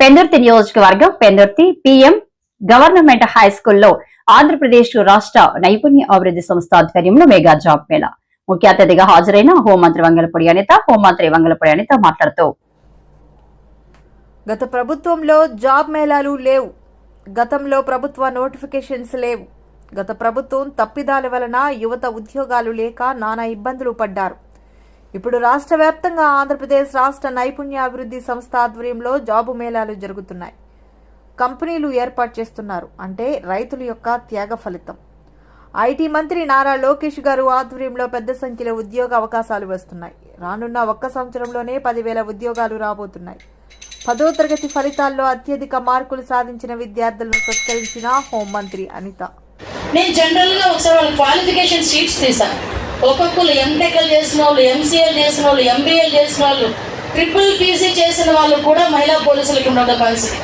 పెందుర్తి నియోజకవర్గం Pendurthi PM government high స్కూల్లో ఆంధ్రప్రదేశ్ రాష్ట్ర నైపుణ్య అభివృద్ధి సంస్థ ఆధ్వర్యంలో మెగా జాబ్ మేళా. ముఖ్య అతిథిగా హాజరైన హోంమంత్రి వంగలపూడి అనిత హోంమంత్రి వంగలపూడి అనిత మాట్లాడుతూ గత ప్రభుత్వంలో జాబ్ మేళాలు లేవు. గతంలో ప్రభుత్వ నోటిఫికేషన్స్ లేవు. గత ప్రభుత్వం తప్పిదాల వలన యువత ఉద్యోగాలు లేక నానా ఇబ్బందులు పడ్డారు. ఇప్పుడు రాష్ట్ర వ్యాప్తంగా ఆంధ్రప్రదేశ్ రాష్ట్ర నైపుణ్యాభివృద్ధి సంస్థ ఆధ్వర్యంలో జాబు మేళాలు జరుగుతున్నాయి. కంపెనీలు ఏర్పాటు చేస్తున్నారు. అంటే రైతుల యొక్క త్యాగ ఫలితం. ఐటీ మంత్రి నారా లోకేష్ గారు ఆధ్వర్యంలో పెద్ద సంఖ్యలో ఉద్యోగ అవకాశాలు వస్తున్నాయి. రానున్న ఒక్క సంవత్సరంలోనే పదివేల ఉద్యోగాలు రాబోతున్నాయి. పదో తరగతి ఫలితాల్లో అత్యధిక మార్కులు సాధించిన విద్యార్థులను సత్కరించిన హోంమంత్రి అనిత. నేను జనరల్గా ఒకసారి వాళ్ళ క్వాలిఫికేషన్ షీట్స్ తీసాను ఒక్కొక్కరు ఎంటెక్ఎల్ చేసిన వాళ్ళు ఎంసీఎల్ చేసిన వాళ్ళు ఎంబీఎల్ చేసిన వాళ్ళు ట్రిపుల్ పీసీ చేసిన వాళ్ళు కూడా మహిళా పోలీసులకు ఉండడం పరిస్థితి.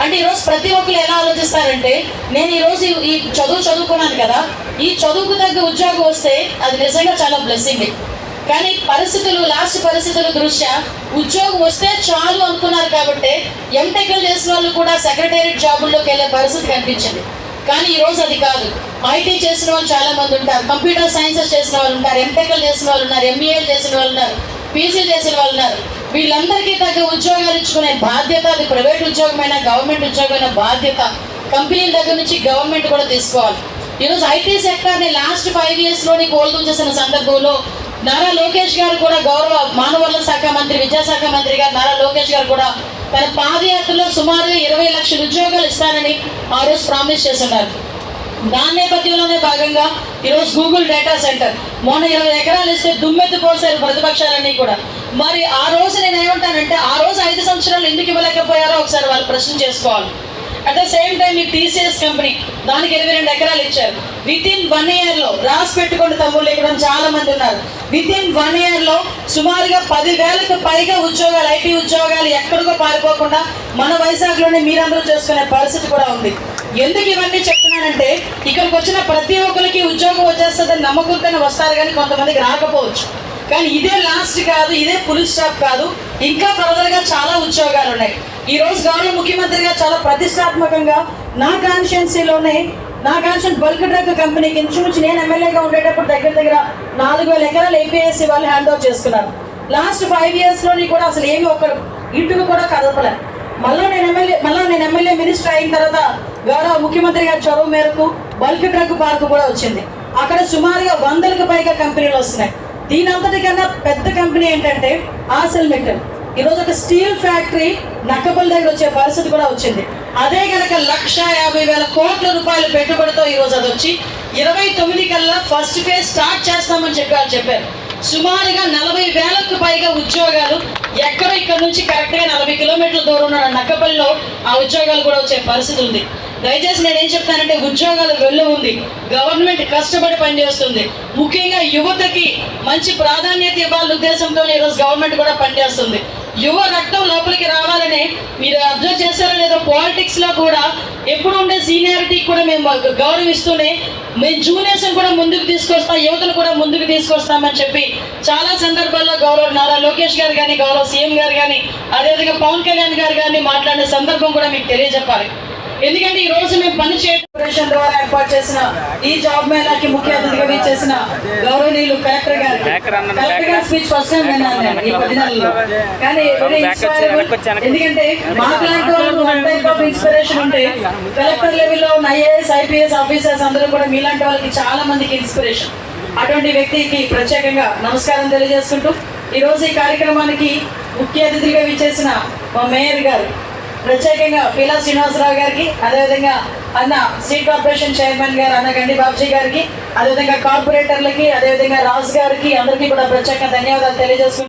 అంటే ఈరోజు ప్రతి ఒక్కరు ఎలా ఆలోచిస్తారంటే నేను ఈరోజు ఈ- చదువు చదువుకున్నాను కదా ఈ చదువుకు తగ్గ ఉద్యోగం వస్తే అది నిజంగా చాలా బ్లెస్సింగ్ కానీ పరిస్థితులు లాస్ట్ పరిస్థితుల దృష్ట్యా ఉద్యోగం వస్తే చాలు అనుకున్నారు కాబట్టి ఎంటెక్లు చేసిన వాళ్ళు కూడా సెక్రటేరియట్ జాబుల్లోకి వెళ్ళే పరిస్థితి కనిపించింది. కానీ ఈరోజు అది కాదు. ఐటీ చేసిన వాళ్ళు చాలా మంది ఉంటారు. కంప్యూటర్ సైన్సెస్ చేసిన వాళ్ళు ఉంటారు. ఎంటెక్లు చేసిన వాళ్ళు ఉన్నారు. ఎంఈఏలు చేసిన వాళ్ళు ఉన్నారు. పీసీ చేసిన వాళ్ళు ఉన్నారు. వీళ్ళందరికీ తగ్గ ఉద్యోగాలు ఇచ్చుకునే బాధ్యత అది. ప్రైవేట్ ఉద్యోగమైనా గవర్నమెంట్ ఉద్యోగమైన బాధ్యత. కంపెనీల దగ్గర నుంచి గవర్నమెంట్ కూడా తీసుకోవాలి. ఈరోజు ఐటీ సెక్టార్ని లాస్ట్ ఫైవ్ ఇయర్స్లోని కోల్దూం చేసిన సందర్భంలో నారా లోకేష్ గారు కూడా గౌరవ మానవల శాఖ మంత్రి విద్యాశాఖ మంత్రి గారు నారా లోకేష్ గారు కూడా తన పాదయాత్రలో సుమారుగా ఇరవై లక్షల ఉద్యోగాలు ఇస్తానని ఆ రోజు ప్రామిస్ చేస్తున్నారు. దాని నేపథ్యంలోనే భాగంగా ఈరోజు గూగుల్ డేటా సెంటర్ మొన్న ఇరవై ఎకరాలు ఇస్తే దుమ్మెత్తి పోసారు ప్రతిపక్షాలన్నీ కూడా. మరి ఆ రోజు నేను ఏమంటానంటే ఆ రోజు ఐదు సంవత్సరాలు ఎందుకు ఇవ్వలేకపోయారో ఒకసారి వాళ్ళు ప్రశ్న చేసుకోవాలి. అట్ ద సేమ్ టైం మీకు టీసీఎస్ కంపెనీ దానికి ఇరవై రెండు ఎకరాలు ఇచ్చారు. విత్ ఇన్ వన్ ఇయర్లో రాసి పెట్టుకుని తమ్ముళ్ళు ఇక్కడ చాలా మంది ఉన్నారు. విత్ ఇన్ వన్ ఇయర్లో సుమారుగా పదివేలకు పైగా ఉద్యోగాలు ఐటీ ఉద్యోగాలు ఎక్కడికో పారిపోకుండా మన వైజాగ్లోనే మీరందరూ చేసుకునే పరిస్థితి కూడా ఉంది. ఎందుకు ఇవన్నీ చెప్తున్నానంటే ఇక్కడికి వచ్చిన ప్రతి ఒక్కరికి ఉద్యోగం వచ్చేస్తుందని నమ్మకంతోనే వస్తారు కానీ కొంతమందికి రాకపోవచ్చు. కానీ ఇదే లాస్ట్ కాదు ఇదే ఫుల్ స్టాప్ కాదు. ఇంకా ఫర్దర్గా చాలా ఉద్యోగాలు ఉన్నాయి. ఈ రోజు గౌరవ ముఖ్యమంత్రిగా చాలా ప్రతిష్టాత్మకంగా నా కాన్స్టిట్యున్సీలోనే నా కాన్స్టిట్యూన్ బల్క్ డ్రగ్ కంపెనీకి ఇంచుమించు నేను ఎమ్మెల్యేగా ఉండేటప్పుడు దగ్గర దగ్గర నాలుగు వేల ఎకరాలు ఏపీఎస్సీ వాళ్ళు హ్యాండ్ ఓవర్ చేసుకున్నారు లాస్ట్ ఫైవ్ ఇయర్స్లోని కూడా అసలు ఏమి ఒక ఇటుకు కూడా కదపలే. మళ్ళీ నేను ఎమ్మెల్యే మళ్ళీ నేను ఎమ్మెల్యే మినిస్టర్ అయిన తర్వాత గౌరవ ముఖ్యమంత్రి గారి చొరవ మేరకు బల్క్ డ్రగ్ పార్క్ కూడా వచ్చింది. అక్కడ సుమారుగా వందలకు పైగా కంపెనీలు వస్తున్నాయి. దీని అంతటికన్నా పెద్ద కంపెనీ ఏంటంటే ఆసల్ మెటల్. ఈరోజు ఒక స్టీల్ ఫ్యాక్టరీ నక్కపల్లి దగ్గర వచ్చే పరిస్థితి కూడా వచ్చింది. అదే కనుక లక్ష యాభై వేల కోట్ల రూపాయల పెట్టుబడితో ఈరోజు అది వచ్చి ఇరవై తొమ్మిది కల్లా ఫస్ట్ ఫేజ్ స్టార్ట్ చేస్తామని చెప్పి వాళ్ళు చెప్పారు. సుమారుగా నలభై వేలకు పైగా ఉద్యోగాలు ఎక్కడ ఇక్కడ నుంచి కరెక్ట్గా నలభై కిలోమీటర్ల దూరం ఉన్న నక్కపల్లిలో ఆ ఉద్యోగాలు కూడా వచ్చే పరిస్థితి ఉంది. దయచేసి నేను ఏం చెప్తానంటే ఉద్యోగాలు వెళ్ళు ఉంది. గవర్నమెంట్ కష్టపడి పనిచేస్తుంది. ముఖ్యంగా యువతకి మంచి ప్రాధాన్యత ఇవ్వాలనే ఉద్దేశంతో ఈరోజు గవర్నమెంట్ కూడా పనిచేస్తుంది. యువ రక్తం లోపలికి రావాలని మీరు అబ్జర్వ్ చేశారో లేదో పాలిటిక్స్లో కూడా ఎప్పుడు ఉండే సీనియారిటీ కూడా మేము గౌరవిస్తూనే మేము జూనియర్స్ కూడా ముందుకు తీసుకొస్తాం యువతను కూడా ముందుకు తీసుకొస్తామని చెప్పి చాలా సందర్భాల్లో గౌరవ నారా లోకేష్ గారు కానీ గౌరవ సీఎం గారు కానీ అదేవిధంగా పవన్ కళ్యాణ్ గారు కానీ మాట్లాడిన సందర్భం కూడా మీకు తెలియజెప్పాలి. ఎందుకంటే ఈ రోజు మేము పని చేయడం ద్వారా ఏర్పాటు చేసిన ఈ జాబ్ మేళాకి ముఖ్య అతిథిగా చేసిన గౌరవనీయులు కలెక్టర్ గారు కలెక్టర్ గారి స్పీచ్ ఫస్ట్ టైం విన్నాను నేను ఈ పది నెలల్లో కానీ very inspirable. ఎందుకంటే వన్ టైప్ ఆఫ్ ఇన్స్పిరేషన్ ఉంటే కలెక్టర్ లెవెల్లో ఉన్న ఐఏఎస్ ఐపీఎస్ ఆఫీసర్స్ అందరూ కూడా మీలాంటి వాళ్ళకి చాలా మందికి ఇన్స్పిరేషన్ అటువంటి వ్యక్తికి ప్రత్యేకంగా నమస్కారం తెలియజేసుకుంటూ ఈ రోజు ఈ కార్యక్రమానికి ముఖ్య అతిథిగా విచ్చేసిన మా మేయర్ గారు ప్రత్యేకంగా పీలా శ్రీనివాసరావు గారికి అదేవిధంగా అన్న సీ కార్పొరేషన్ చైర్మన్ గారు అన్న గండి బాబ్జీ గారికి అదేవిధంగా కార్పొరేటర్లకి అదేవిధంగా రాజు గారికి అందరికీ కూడా ప్రత్యేకంగా ధన్యవాదాలు తెలియజేసుకుంటున్నాను.